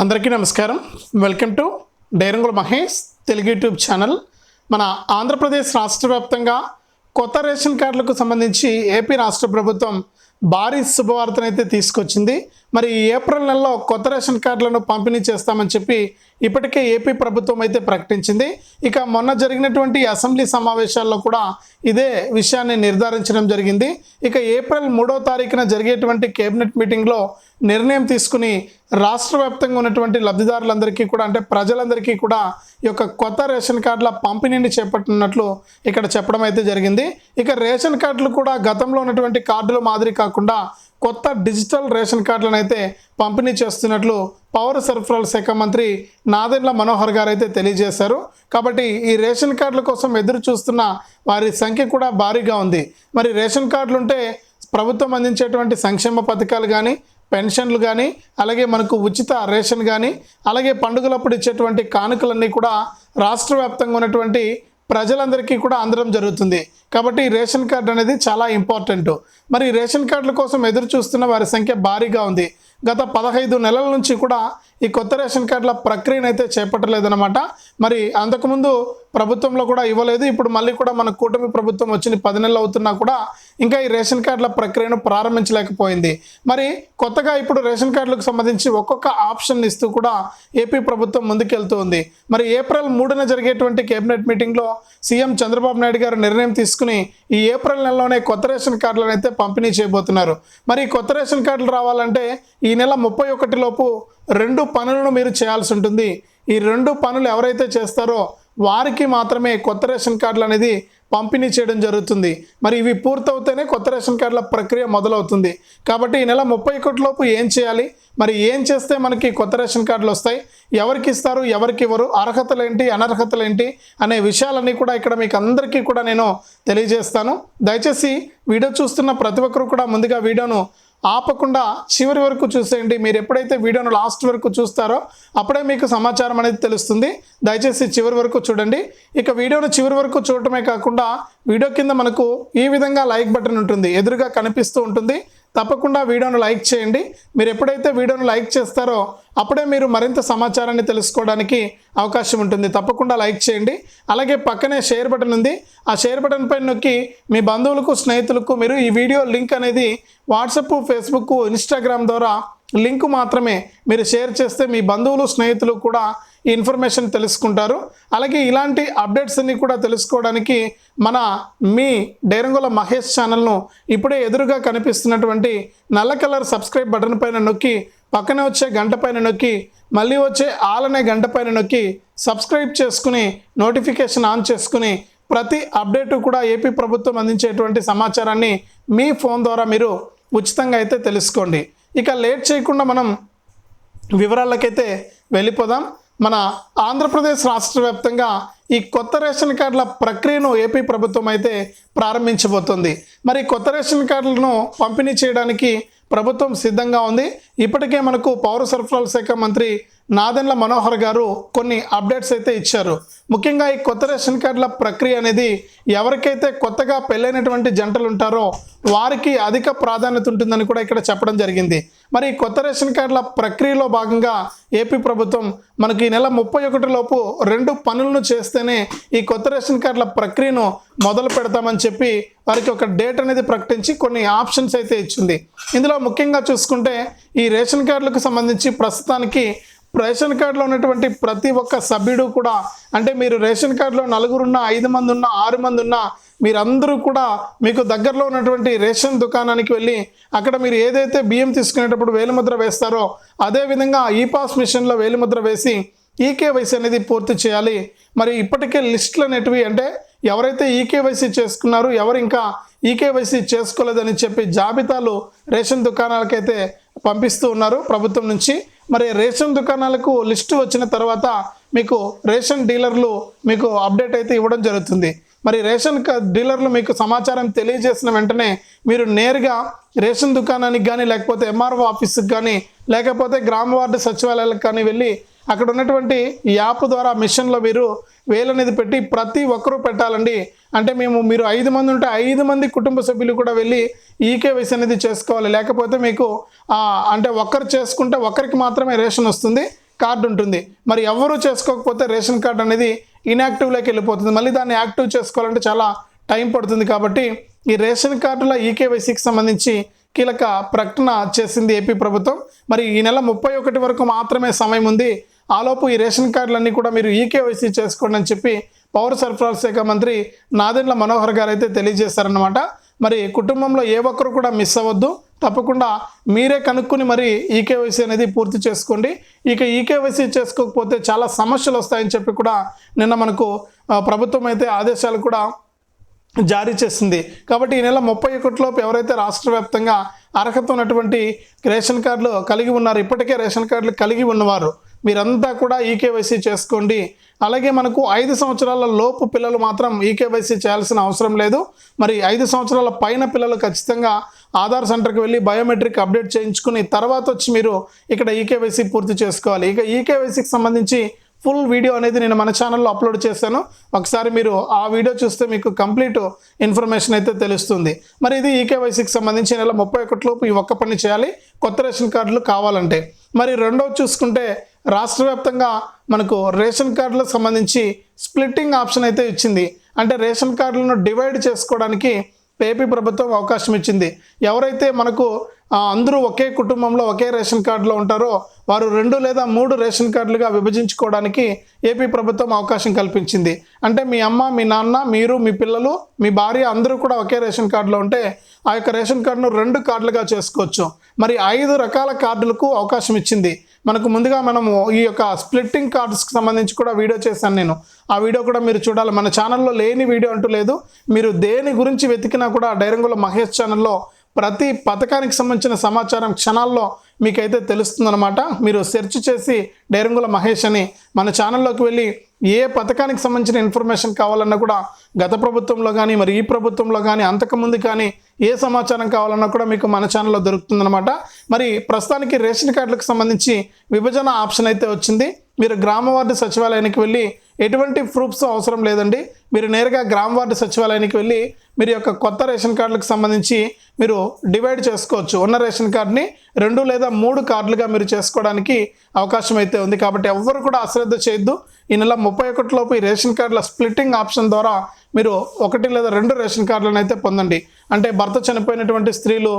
అందరికీ నమస్కారం. Welcome to Dairangula Mahesh Telugu YouTube channel. మన ఆంధ్రప్రదేశ్ రాష్ట్ర వ్యాప్తంగా కొత్త రేషన్ కార్డులకు సంబంధించి ఏపీ రాష్ట్ర ప్రభుత్వం భారీ శుభవార్తనైతే తీసుకొచ్చింది. మరి ఏప్రిల్ నెలలో కొత్త రేషన్ కార్డులను పంపిణీ చేస్తామని చెప్పి ఇప్పటికే ఏపీ ప్రభుత్వం అయితే ప్రకటించింది. ఇక మొన్న జరిగినటువంటి అసెంబ్లీ సమావేశాల్లో కూడా ఇదే విషయాన్ని నిర్ధారించడం జరిగింది. ఇక ఏప్రిల్ మూడో తారీఖున జరిగేటువంటి కేబినెట్ మీటింగ్లో నిర్ణయం తీసుకుని రాష్ట్ర వ్యాప్తంగా ఉన్నటువంటి లబ్ధిదారులందరికీ కూడా అంటే ప్రజలందరికీ కూడా ఈ యొక్క కొత్త రేషన్ కార్డుల పంపిణీని చేపట్టినట్లు ఇక్కడ చెప్పడం అయితే జరిగింది. ఇక రేషన్ కార్డులు కూడా గతంలో ఉన్నటువంటి కార్డుల మాదిరి కాకుండా కొత్త డిజిటల్ రేషన్ కార్డులను అయితే పంపిణీ చేస్తున్నట్లు పౌర సరఫరాల శాఖ మంత్రి నాదెండ్ల మనోహర్ గారు అయితే తెలియజేశారు. కాబట్టి ఈ రేషన్ కార్డుల కోసం ఎదురు చూస్తున్న వారి సంఖ్య కూడా భారీగా ఉంది. మరి రేషన్ కార్డులు ఉంటే ప్రభుత్వం అందించేటువంటి సంక్షేమ పథకాలు కానీ పెన్షన్లు కానీ అలాగే మనకు ఉచిత రేషన్ కానీ అలాగే పండుగలప్పుడు ఇచ్చేటువంటి కానుకలన్నీ కూడా రాష్ట్ర వ్యాప్తంగా ఉన్నటువంటి ప్రజలందరికీ కూడా అందడం జరుగుతుంది. కాబట్టి రేషన్ కార్డు అనేది చాలా ఇంపార్టెంట్. మరి రేషన్ కార్డుల కోసం ఎదురు చూస్తున్న వారి సంఖ్య భారీగా ఉంది. గత పదహైదు నెలల నుంచి కూడా ఈ కొత్త రేషన్ కార్డుల ప్రక్రియను అయితే చేపట్టలేదన్నమాట. మరి అంతకుముందు ప్రభుత్వంలో కూడా ఇవ్వలేదు. ఇప్పుడు మళ్ళీ కూడా మన కూటమి ప్రభుత్వం వచ్చిన పది నెలలు అవుతున్నా కూడా ఇంకా ఈ రేషన్ కార్డుల ప్రక్రియను ప్రారంభించలేకపోయింది. మరి కొత్తగా ఇప్పుడు రేషన్ కార్డులకు సంబంధించి ఒక్కొక్క ఆప్షన్ ఇస్తూ కూడా ఏపీ ప్రభుత్వం ముందుకెళ్తూ ఉంది. మరి ఏప్రిల్ మూడున జరిగేటువంటి కేబినెట్ మీటింగ్లో సీఎం చంద్రబాబు నాయుడు గారు నిర్ణయం తీసుకుని ఈ ఏప్రిల్ నెలలోనే కొత్త రేషన్ కార్డులను అయితే పంపిణీ చేయబోతున్నారు. మరి కొత్త రేషన్ కార్డులు రావాలంటే ఈ నెల ముప్పై ఒకటి లోపు రెండు పనులను మీరు చేయాల్సి ఉంటుంది. ఈ రెండు పనులు ఎవరైతే చేస్తారో వారికి మాత్రమే కొత్త రేషన్ కార్డులు అనేది పంపిణీ చేయడం జరుగుతుంది. మరి ఇవి పూర్తవుతేనే కొత్త రేషన్ కార్డుల ప్రక్రియ మొదలవుతుంది. కాబట్టి ఈ నెల ముప్పై ఒకటిలోపు ఏం చేయాలి? మరి ఏం చేస్తే మనకి కొత్త రేషన్ కార్డులు వస్తాయి? ఎవరికి ఇస్తారు? ఎవరికి ఇవ్వరు? అర్హతలు ఏంటి? అనర్హతలు ఏంటి? అనే విషయాలన్నీ కూడా ఇక్కడ మీకు అందరికీ కూడా నేను తెలియజేస్తాను. దయచేసి వీడియో చూస్తున్న ప్రతి ఒక్కరు కూడా ముందుగా వీడియోను ఆపకుండా చివరి వరకు చూసేయండి. మీరు ఎప్పుడైతే వీడియోను లాస్ట్ వరకు చూస్తారో అప్పుడే మీకు సమాచారం అనేది తెలుస్తుంది. దయచేసి చివరి వరకు చూడండి. ఇక వీడియోను చివరి వరకు చూడటమే కాకుండా వీడియో కింద మనకు ఈ విధంగా లైక్ బటన్ ఉంటుంది. ఎదురుగా కనిపిస్తూ ఉంటుంది. తప్పకుండా వీడియోను లైక్ చేయండి. మీరు ఎప్పుడైతే వీడియోను లైక్ చేస్తారో అప్పుడే మీరు మరింత సమాచారాన్ని తెలుసుకోవడానికి అవకాశం ఉంటుంది. తప్పకుండా లైక్ చేయండి. అలాగే పక్కనే షేర్ బటన్ ఉంది. ఆ షేర్ బటన్ పైన నొక్కి మీ బంధువులకు స్నేహితులకు మీరు ఈ వీడియో లింక్ అనేది వాట్సప్ ఫేస్బుక్ ఇన్స్టాగ్రామ్ ద్వారా లింక్ మాత్రమే మీరు షేర్ చేస్తే మీ బంధువులు స్నేహితులు కూడా ఈ ఇన్ఫర్మేషన్ తెలుసుకుంటారు. అలాగే ఇలాంటి అప్డేట్స్ అన్ని కూడా తెలుసుకోవడానికి మన మీ డైరంగుల మహేష్ ఛానల్ను ఇప్పుడే ఎదురుగా కనిపిస్తున్నటువంటి నల్ల కలర్ సబ్స్క్రైబ్ బటన్ పైన నొక్కి పక్కనే వచ్చే గంట పైన నొక్కి మళ్ళీ వచ్చే ఆల్ అనే గంట పైన నొక్కి సబ్స్క్రైబ్ చేసుకుని నోటిఫికేషన్ ఆన్ చేసుకుని ప్రతి అప్డేటు కూడా ఏపీ ప్రభుత్వం అందించేటువంటి సమాచారాన్ని మీ ఫోన్ ద్వారా మీరు ఉచితంగా అయితే తెలుసుకోండి. ఇక లేట్ చేయకుండా మనం వివరాలకైతే వెళ్ళిపోదాం. మన ఆంధ్రప్రదేశ్ రాష్ట్ర వ్యాప్తంగా ఈ కొత్త రేషన్ కార్డుల ప్రక్రియను ఏపీ ప్రభుత్వం అయితే ప్రారంభించబోతుంది. మరి కొత్త రేషన్ కార్డులను పంపిణీ చేయడానికి ప్రభుత్వం సిద్ధంగా ఉంది. ఇప్పటికే మనకు పౌర సరఫరాల శాఖ మంత్రి నాదెండ్ల మనోహర్ గారు కొన్ని అప్డేట్స్ అయితే ఇచ్చారు. ముఖ్యంగా ఈ కొత్త రేషన్ కార్డుల ప్రక్రియ అనేది ఎవరికైతే కొత్తగా పెళ్ళైనటువంటి జంటలు ఉంటారో వారికి అధిక ప్రాధాన్యత ఉంటుందని కూడా ఇక్కడ చెప్పడం జరిగింది. మరి ఈ కొత్త రేషన్ కార్డుల ప్రక్రియలో భాగంగా ఏపీ ప్రభుత్వం మనకి ఈ నెల ముప్పై ఒకటి లోపు రెండు పనులను చేస్తేనే ఈ కొత్త రేషన్ కార్డుల ప్రక్రియను మొదలు పెడతామని చెప్పి వారికి ఒక డేట్ అనేది ప్రకటించి కొన్ని ఆప్షన్స్ అయితే ఇచ్చింది. ఇందులో ముఖ్యంగా చూసుకుంటే ఈ రేషన్ కార్డులకు సంబంధించి ప్రస్తుతానికి రేషన్ కార్డులో ఉన్నటువంటి ప్రతి ఒక్క సభ్యుడు కూడా అంటే మీరు రేషన్ కార్డులో నలుగురున్న ఐదు మంది ఉన్న ఆరు మంది ఉన్న మీరందరూ కూడా మీకు దగ్గరలో ఉన్నటువంటి రేషన్ దుకాణానికి వెళ్ళి అక్కడ మీరు ఏదైతే బియ్యం తీసుకునేటప్పుడు వేలిముద్ర వేస్తారో అదే విధంగా ఈ పాస్ మిషన్లో వేలిముద్ర వేసి ఈకేవైసీ అనేది పూర్తి చేయాలి. మరి ఇప్పటికే లిస్టులు అనేటివి అంటే ఎవరైతే ఈకేవైసీ చేసుకున్నారో ఎవరు ఇంకా ఈకేవైసీ చేసుకోలేదని చెప్పి జాబితాలు రేషన్ దుకాణాలకైతే పంపిస్తూ ఉన్నారు. ప్రభుత్వం నుంచి మరి రేషన్ దుకాణాలకు లిస్టు వచ్చిన తర్వాత మీకు రేషన్ డీలర్లు మీకు అప్డేట్ అయితే ఇవ్వడం జరుగుతుంది. మరి రేషన్ డీలర్లు మీకు సమాచారం తెలియజేసిన వెంటనే మీరు నేరుగా రేషన్ దుకాణానికి కానీ లేకపోతే ఎంఆర్ఓ ఆఫీస్కి కానీ లేకపోతే గ్రామ వార్డు సచివాలయాలకు కానీ వెళ్ళి అక్కడ ఉన్నటువంటి యాప్ ద్వారా మిషన్లో మీరు వేలనేది అనేది పెట్టి ప్రతి ఒక్కరూ పెట్టాలండి. అంటే మేము మీరు ఐదు మంది ఉంటే ఐదు మంది కుటుంబ సభ్యులు కూడా వెళ్ళి ఈకేవైసీ అనేది చేసుకోవాలి. లేకపోతే మీకు అంటే ఒక్కరు చేసుకుంటే ఒక్కరికి మాత్రమే రేషన్ వస్తుంది కార్డు ఉంటుంది. మరి ఎవరు చేసుకోకపోతే రేషన్ కార్డు అనేది ఇన్యాక్టివ్లోకి వెళ్ళిపోతుంది. మళ్ళీ దాన్ని యాక్టివ్ చేసుకోవాలంటే చాలా టైం పడుతుంది కాబట్టి ఈ రేషన్ కార్డుల ఈకేవైసీకి సంబంధించి కీలక ప్రకటన చేసింది ఏపీ ప్రభుత్వం. మరి ఈ నెల ముప్పై ఒకటి వరకు మాత్రమే సమయం ఉంది. ఆలోపు ఈ రేషన్ కార్డులన్నీ కూడా మీరు ఈకేవైసీ చేసుకోండి అని చెప్పి పౌర సరఫరాల శాఖ మంత్రి నాదెండ్ల మనోహర్ గారు అయితే తెలియజేశారనమాట మరి కుటుంబంలో ఏ ఒక్కరు కూడా మిస్ అవ్వద్దు. తప్పకుండా మీరే కనుక్కొని మరి ఈకేవైసీ అనేది పూర్తి చేసుకోండి. ఇక ఈకేవైసీ చేసుకోకపోతే చాలా సమస్యలు వస్తాయని చెప్పి కూడా నిన్న మనకు ప్రభుత్వం అయితే ఆదేశాలు కూడా జారీ చేసింది. కాబట్టి ఈ నెల ముప్పై ఒకటిలోపు ఎవరైతే రాష్ట్ర వ్యాప్తంగా అర్హత ఉన్నటువంటి రేషన్ కార్డులు కలిగి ఉన్నారు ఇప్పటికే రేషన్ కార్డులు కలిగి ఉన్నవారు మీరంతా కూడా ఈకేవైసీ చేసుకోండి. అలాగే మనకు ఐదు సంవత్సరాల లోపు పిల్లలు మాత్రం ఈకేవైసీ చేయాల్సిన అవసరం లేదు. మరి ఐదు సంవత్సరాల పైన పిల్లలు ఖచ్చితంగా ఆధార్ సెంటర్కి వెళ్ళి బయోమెట్రిక్ అప్డేట్ చేయించుకుని తర్వాత వచ్చి మీరు ఇక్కడ ఈకేవైసీ పూర్తి చేసుకోవాలి. ఇక ఈకేవైసీకి సంబంధించి ఫుల్ వీడియో అనేది నేను మన ఛానల్లో అప్లోడ్ చేశాను. ఒకసారి మీరు ఆ వీడియో చూస్తే మీకు కంప్లీట్ ఇన్ఫర్మేషన్ అయితే తెలుస్తుంది. మరి ఇది ఈకేవైసీకి సంబంధించి నెల ముప్పై ఒకటిలోపు ఈ ఒక్క పని చేయాలి. కొత్త రేషన్ కార్డులు కావాలంటే. మరి రెండవ చూసుకుంటే రాష్ట్ర వ్యాప్తంగా మనకు రేషన్ కార్డులకు సంబంధించి స్ప్లిట్టింగ్ ఆప్షన్ అయితే ఇచ్చింది. అంటే రేషన్ కార్డులను డివైడ్ చేసుకోవడానికి ఏపీ ప్రభుత్వం అవకాశం ఇచ్చింది. ఎవరైతే మనకు అందరూ ఒకే కుటుంబంలో ఒకే రేషన్ కార్డులో ఉంటారో వారు రెండు లేదా మూడు రేషన్ కార్డులుగా విభజించుకోవడానికి ఏపీ ప్రభుత్వం అవకాశం కల్పించింది. అంటే మీ అమ్మ మీ నాన్న మీరు మీ పిల్లలు మీ భార్య అందరూ కూడా ఒకే రేషన్ కార్డులో ఉంటే ఆ యొక్క రేషన్ కార్డును రెండు కార్డులుగా చేసుకోవచ్చు. మరి ఐదు రకాల కార్డులకు అవకాశం ఇచ్చింది. మనకు ముందుగా మనము ఈ యొక్క స్ప్లిట్టింగ్ కార్డ్స్కి సంబంధించి కూడా వీడియో చేశాను నేను. ఆ వీడియో కూడా మీరు చూడాలి. మన ఛానల్లో లేని వీడియో అంటూ లేదు. మీరు దేని గురించి వెతికినా కూడా డైరంగుల మహేష్ ఛానల్లో ప్రతి పథకానికి సంబంధించిన సమాచారం క్షణాల్లో మీకైతే తెలుస్తుందన్నమాట. మీరు సెర్చ్ చేసి డైరంగుల మహేష్ అని మన ఛానల్లోకి వెళ్ళి ఏ పథకానికి సంబంధించిన ఇన్ఫర్మేషన్ కావాలన్నా కూడా గత ప్రభుత్వంలో కానీ మరి ఈ ప్రభుత్వంలో కానీ అంతకుముందు కానీ ఏ సమాచారం కావాలన్నా కూడా మీకు మన ఛానల్లో దొరుకుతుందన్నమాట. మరి ప్రస్తుతానికి రేషన్ కార్డులకు సంబంధించి విభజన ఆప్షన్ అయితే వచ్చింది. మీరు గ్రామ వార్డు సచివాలయానికి వెళ్ళి ఎటువంటి ప్రూఫ్స్ అవసరం లేదండి. మీరు నేరుగా గ్రామ వార్డు సచివాలయానికి వెళ్ళి మీరు యొక్క కొత్త రేషన్ కార్డులకు సంబంధించి మీరు డివైడ్ చేసుకోవచ్చు. ఉన్న రేషన్ కార్డుని రెండు లేదా మూడు కార్డులుగా మీరు చేసుకోవడానికి అవకాశం అయితే ఉంది. కాబట్టి ఎవ్వరు కూడా అశ్రద్ధ చేయొద్దు. ఈ నెల ముప్పై ఒకటిలోపు ఈ రేషన్ కార్డుల స్ప్లిట్టింగ్ ఆప్షన్ ద్వారా మీరు ఒకటి లేదా రెండు రేషన్ కార్డులను అయితే పొందండి. అంటే భర్త చనిపోయినటువంటి స్త్రీలు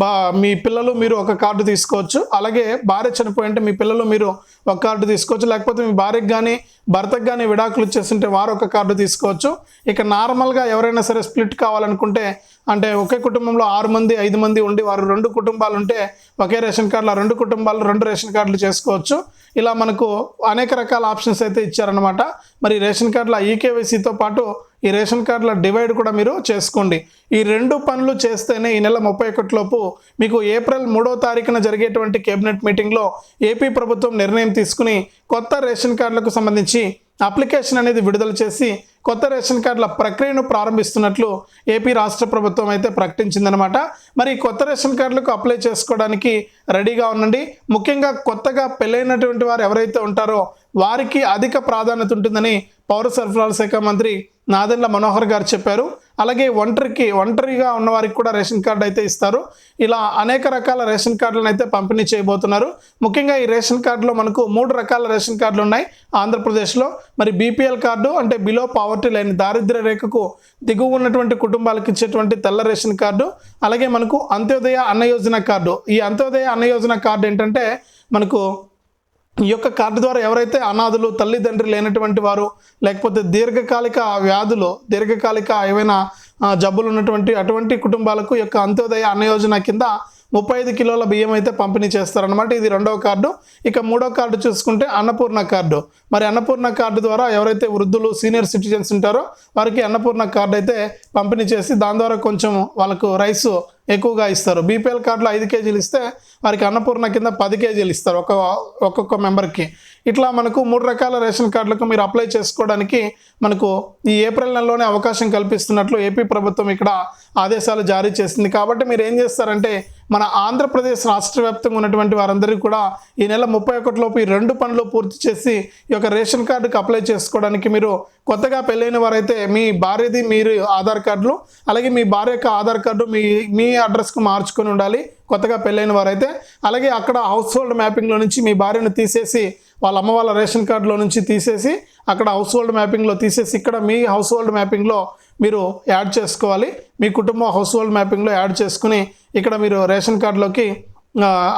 బా మీ పిల్లలు మీరు ఒక కార్డు తీసుకోవచ్చు. అలాగే భార్య చనిపోయి అంటే మీ పిల్లలు మీరు ఒక కార్డు తీసుకోవచ్చు. లేకపోతే మీ భార్యకు కానీ భర్తకు కానీ విడాకులు ఇచ్చేస్తుంటే వారు ఒక కార్డు తీసుకోవచ్చు. ఇక నార్మల్గా ఎవరైనా సరే స్ప్లిట్ కావాలనుకుంటే అంటే ఒకే కుటుంబంలో ఆరు మంది ఐదు మంది ఉండి వారు రెండు కుటుంబాలు ఉంటే ఒకే రేషన్ కార్డులో రెండు కుటుంబాలు రెండు రేషన్ కార్డులు చేసుకోవచ్చు. ఇలా మనకు అనేక రకాల ఆప్షన్స్ అయితే ఇచ్చారనమాట మరి రేషన్ కార్డుల ఈకేవైసీతో పాటు ఈ రేషన్ కార్డుల డివైడ్ కూడా మీరు చేసుకోండి. ఈ రెండు పనులు చేస్తేనే ఈ నెల ముప్పై ఒకటిలోపు మీకు ఏప్రిల్ మూడో తారీఖున జరిగేటువంటి కేబినెట్ మీటింగ్లో ఏపీ ప్రభుత్వం నిర్ణయం తీసుకుని కొత్త రేషన్ కార్డులకు సంబంధించి అప్లికేషన్ అనేది విడుదల చేసి కొత్త రేషన్ కార్డుల ప్రక్రియను ప్రారంభిస్తున్నట్లు ఏపీ రాష్ట్ర ప్రభుత్వం అయితే ప్రకటించిందనమాట మరి కొత్త రేషన్ కార్డులకు అప్లై చేసుకోవడానికి రెడీగా ఉండండి. ముఖ్యంగా కొత్తగా పెళ్ళైనటువంటి వారు ఎవరైతే ఉంటారో వారికి అధిక ప్రాధాన్యత ఉంటుందని పౌర సరఫరాల శాఖ మంత్రి నాదెండ్ల మనోహర్ గారు చెప్పారు. అలాగే ఒంటరికి ఒంటరిగా ఉన్నవారికి కూడా రేషన్ కార్డు అయితే ఇస్తారు. ఇలా అనేక రకాల రేషన్ కార్డులను అయితే పంపిణీ చేయబోతున్నారు. ముఖ్యంగా ఈ రేషన్ కార్డులో మనకు మూడు రకాల రేషన్ కార్డులు ఉన్నాయి. ఆంధ్రప్రదేశ్లో మరి బీపీఎల్ కార్డు అంటే బిలో పావర్టీ లైన్ దారిద్ర్య రేఖకు దిగువ ఉన్నటువంటి కుటుంబాలకు ఇచ్చేటువంటి తెల్ల రేషన్ కార్డు. అలాగే మనకు అంత్యోదయ అన్న యోజన కార్డు. ఈ అంత్యోదయ అన్న యోజన కార్డు ఏంటంటే మనకు ఈ యొక్క కార్డు ద్వారా ఎవరైతే అనాథులు తల్లిదండ్రులు లేనటువంటి వారు లేకపోతే దీర్ఘకాలిక వ్యాధులు దీర్ఘకాలిక ఏవైనా జబ్బులు ఉన్నటువంటి అటువంటి కుటుంబాలకు యొక్క అంత్యోదయ అన్న యోజన కింద ముప్పై ఐదు కిలోల బియ్యం అయితే పంపిణీ చేస్తారనమాట ఇది రెండవ కార్డు. ఇక మూడో కార్డు చూసుకుంటే అన్నపూర్ణ కార్డు. మరి అన్నపూర్ణ కార్డు ద్వారా ఎవరైతే వృద్ధులు సీనియర్ సిటిజన్స్ ఉంటారో వారికి అన్నపూర్ణ కార్డు అయితే పంపిణీ చేసి దాని ద్వారా కొంచెం వాళ్ళకు రైసు ఎక్కువగా ఇస్తారు. బీపీఎల్ కార్డులో ఐదు కేజీలు ఇస్తే వారికి అన్నపూర్ణ కింద పది కేజీలు ఇస్తారు ఒక ఒక్కొక్క మెంబర్కి. ఇట్లా మనకు మూడు రకాల రేషన్ కార్డులకు మీరు అప్లై చేసుకోవడానికి మనకు ఈ ఏప్రిల్ నెలలోనే అవకాశం కల్పిస్తున్నట్లు ఏపీ ప్రభుత్వం ఇక్కడ ఆదేశాలు జారీ చేసింది. కాబట్టి మీరు ఏం చేస్తారంటే మన ఆంధ్రప్రదేశ్ రాష్ట్ర వ్యాప్తంగా ఉన్నటువంటి వారందరికీ కూడా ఈ నెల ముప్పై ఒకటిలోపు ఈ రెండు పనులు పూర్తి చేసి ఈ యొక్క రేషన్ కార్డుకి అప్లై చేసుకోవడానికి మీరు కొత్తగా పెళ్ళైన వారైతే మీ భార్యది మీరు ఆధార్ కార్డులు అలాగే మీ భార్య యొక్క ఆధార్ కార్డు మీ మీ అడ్రస్కు మార్చుకొని ఉండాలి. కొత్తగా పెళ్ళైన వారైతే అలాగే అక్కడ హౌస్ హోల్డ్ మ్యాపింగ్లో నుంచి మీ భార్యను తీసేసి వాళ్ళ అమ్మ వాళ్ళ రేషన్ కార్డులో నుంచి తీసేసి అక్కడ హౌస్ హోల్డ్ మ్యాపింగ్లో తీసేసి ఇక్కడ మీ హౌస్ హోల్డ్ మ్యాపింగ్లో మీరు యాడ్ చేసుకోవాలి. మీ కుటుంబం హౌస్ హోల్డ్ మ్యాపింగ్లో యాడ్ చేసుకుని ఇక్కడ మీరు రేషన్ కార్డులోకి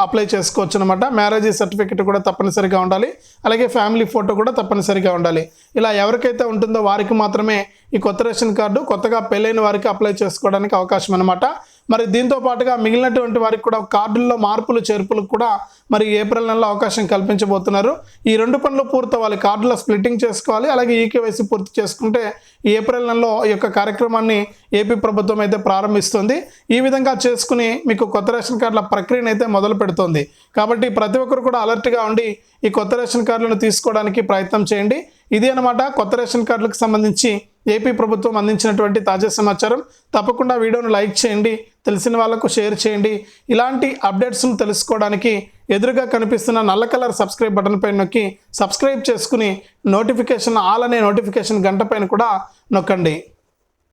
అప్లై చేసుకోవచ్చు అనమాట మ్యారేజ్ సర్టిఫికెట్ కూడా తప్పనిసరిగా ఉండాలి. అలాగే ఫ్యామిలీ ఫోటో కూడా తప్పనిసరిగా ఉండాలి. ఇలా ఎవరికైతే ఉంటుందో వారికి మాత్రమే ఈ కొత్త రేషన్ కార్డు కొత్తగా పెళ్ళైన వారికి అప్లై చేసుకోవడానికి అవకాశం అనమాట మరి దీంతో పాటుగా మిగిలినటువంటి వారికి కూడా కార్డుల్లో మార్పులు చేర్పులు కూడా మరి ఏప్రిల్ నెలలో అవకాశం కల్పించబోతున్నారు. ఈ రెండు పనులు పూర్తవ్వాలి. కార్డులో స్ప్లిట్టింగ్ చేసుకోవాలి. అలాగే ఈకేవైసీ పూర్తి చేసుకుంటే ఈ ఏప్రిల్ నెలలో ఈ యొక్క కార్యక్రమాన్ని ఏపీ ప్రభుత్వం అయితే ప్రారంభిస్తుంది. ఈ విధంగా చేసుకుని మీకు కొత్త రేషన్ కార్డుల ప్రక్రియను అయితే మొదలు పెడుతుంది. కాబట్టి ప్రతి ఒక్కరు కూడా అలర్ట్గా ఉండి ఈ కొత్త రేషన్ కార్డులను తీసుకోవడానికి ప్రయత్నం చేయండి. ఇది అనమాట కొత్త రేషన్ కార్డులకు సంబంధించి ఏపీ ప్రభుత్వం అందించినటువంటి తాజా సమాచారం. తప్పకుండా వీడియోను లైక్ చేయండి తెలిసిన వాళ్ళకు షేర్ చేయండి. ఇలాంటి అప్డేట్స్ను తెలుసుకోవడానికి ఎదురుగా కనిపిస్తున్న నల్ల కలర్ సబ్స్క్రైబ్ బటన్ పైన నొక్కి సబ్స్క్రైబ్ చేసుకుని నోటిఫికేషన్ ఆల్ అనే నోటిఫికేషన్ గంట పైన కూడా నొక్కండి.